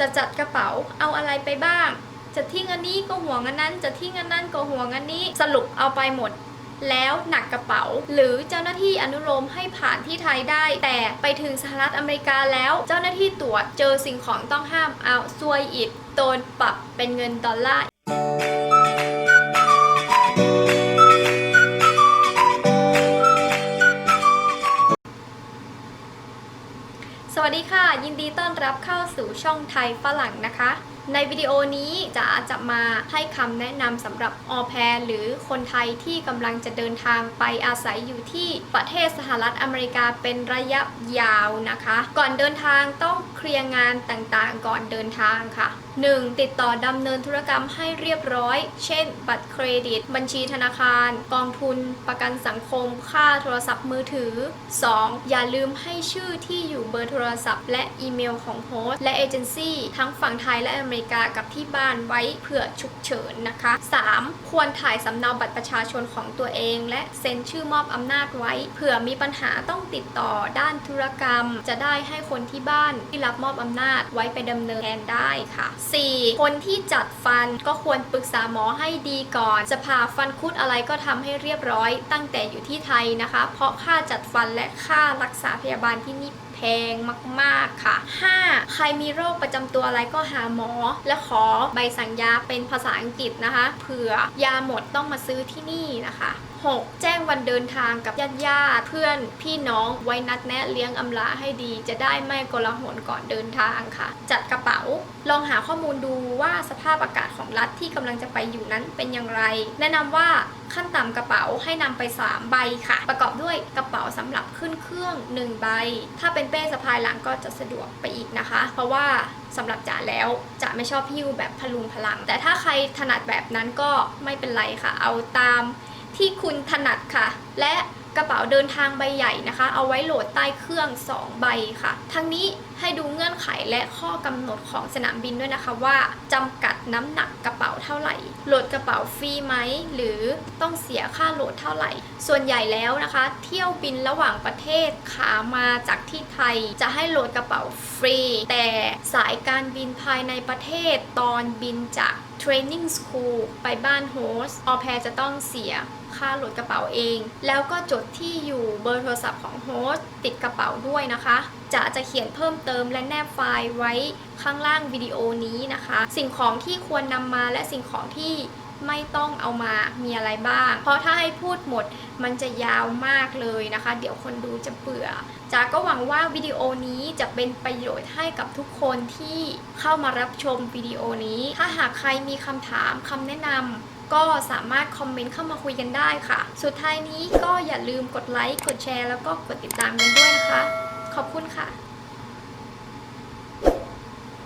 จะจัดกระเป๋าเอาอะไรไปบ้าง จะทิ้งอันนี้ก็ห่วงอันนั้น จะทิ้งอันนั้นก็ห่วงอันนี้สรุปเอาไปหมดแล้วหนักกระเป๋า หรือเจ้าหน้าที่อนุโลมให้ผ่านที่ไทยได้ แต่ไปถึงสหรัฐอเมริกาแล้ว เจ้าหน้าที่ตรวจเจอสิ่งของต้องห้ามเอาซวยอิดโดนปรับเป็นเงินดอลลาร์ วัสดีค่ะ ยินดีต้อนรับเข้าสู่ช่องไทยฝรั่งนะคะ ในวิดีโอนี้จะจะมาให้คำแนะนำสำหรับออแพรหรือคนไทยที่กำลังจะเดินทางไปอาศัยอยู่ที่ประเทศสหรัฐอเมริกาเป็นระยะยาวนะคะ ก่อนเดินทางต้อง ลียร์งานต่างๆ ก่อนเดินทางค่ะ 1. ติดต่อดำเนินธุรกรรมให้เรียบร้อย เช่น บัตรเครดิต บัญชีธนาคาร กองทุน ประกันสังคม ค่าโทรศัพท์มือถือ 2. อย่าลืมให้ชื่อที่อยู่เบอร์โทรศัพท์ และอีเมลของโฮสต์และเอเจนซี่ทั้งฝั่งไทยและอเมริกากับที่บ้านไว้เผื่อฉุกเฉินนะคะ 3. ควรถ่ายสำเนาบัตรประชาชนของตัวเอง และเซ็นชื่อมอบอำนาจไว้ เผื่อมีปัญหาต้องติดต่อด้านธุรกรรม จะได้ให้คนที่บ้านที่รับมอบอำนาจไว้ไปดำเนินแทนได้ค่ะ 4. คนที่จัดฟันก็ควรปรึกษาหมอให้ดีก่อน จะผ่าฟันคุดอะไรก็ทำให้เรียบร้อย ตั้งแต่อยู่ที่ไทยนะคะ เพราะค่าจัดฟันและค่ารักษาพยาบาลที่นี่แพงมากๆค่ะ 5. ใครมีโรคประจำตัวอะไรก็หาหมอ และขอใบสั่งยาเป็นภาษาอังกฤษนะคะ เผื่อยาหมดต้องมาซื้อที่นี่นะคะ 6. แจ้งวันเดินทางกับญาติญาติเพื่อนพี่น้องไว้นัดแนะเลี้ยงอำลาให้ดี จะได้ไม่กลาหลก่อนเดินทางค่ะ จัดกระเป๋า ลองหาข้อมูลดูว่าสภาพอากาศของรัฐที่กำลังจะไปอยู่นั้นเป็นอย่างไร แนะนำว่าขั้นต่ำกระเป๋าให้นำไป 3 ใบค่ะ ประกอบด้วยกระเป๋าสำหรับขึ้นเครื่อง 1 ใบ ถ้าเป็นเป้สะพายหลังก็จะสะดวกไปอีกนะคะ เพราะว่าสำหรับจ๋าแล้วจะไม่ชอบพิ้วแบบพลุงพลัง แต่ถ้าใครถนัดแบบนั้นก็ไม่เป็นไรค่ะ เอาตามที่คุณถนัดค่ะ และ กระเป๋าเดินทางใบใหญ่นะคะ เอาไว้โหลดใต้เครื่อง 2 ใบค่ะ ทั้งนี้ให้ดูเงื่อนไขและข้อกำหนดของสนามบินด้วยนะคะว่าจำกัดน้ำหนักกระเป๋าเท่าไหร่ โหลดกระเป๋าฟรีไหม หรือต้องเสียค่าโหลดเท่าไหร่ ส่วนใหญ่แล้วนะคะ เที่ยวบินระหว่างประเทศขามาจากที่ไทย จะให้โหลดกระเป๋าฟรี แต่สายการบินภายในประเทศตอนบินจาก Training School ไปบ้านโฮสออแพรจะต้องเสีย ค่าโหลดกระเป๋าเอง แล้วก็จดที่อยู่เบอร์โทรศัพท์ของโฮสต์ติดกระเป๋าด้วยนะคะ จะจะเขียนเพิ่มเติมและแนบไฟล์ไว้ข้างล่างวิดีโอนี้นะคะ สิ่งของที่ควรนำมาและสิ่งของที่ ไม่ต้องเอามามีอะไรบ้าง เพราะถ้าให้พูดหมดมันจะยาวมากเลยนะคะ เดี๋ยวคนดูจะเบื่อจาก็หวังว่าวิดีโอนี้จะเป็นประโยชน์ให้กับทุกคนที่เข้ามารับชมวิดีโอนี้ ถ้าหากใครมีคำถามคำแนะนำก็สามารถคอมเมนต์เข้ามาคุยกันได้ค่ะ สุดท้ายนี้ก็อย่าลืมกดไลค์ กดแชร์ แล้วก็กดติดตามกันด้วยนะคะ ขอบคุณค่ะ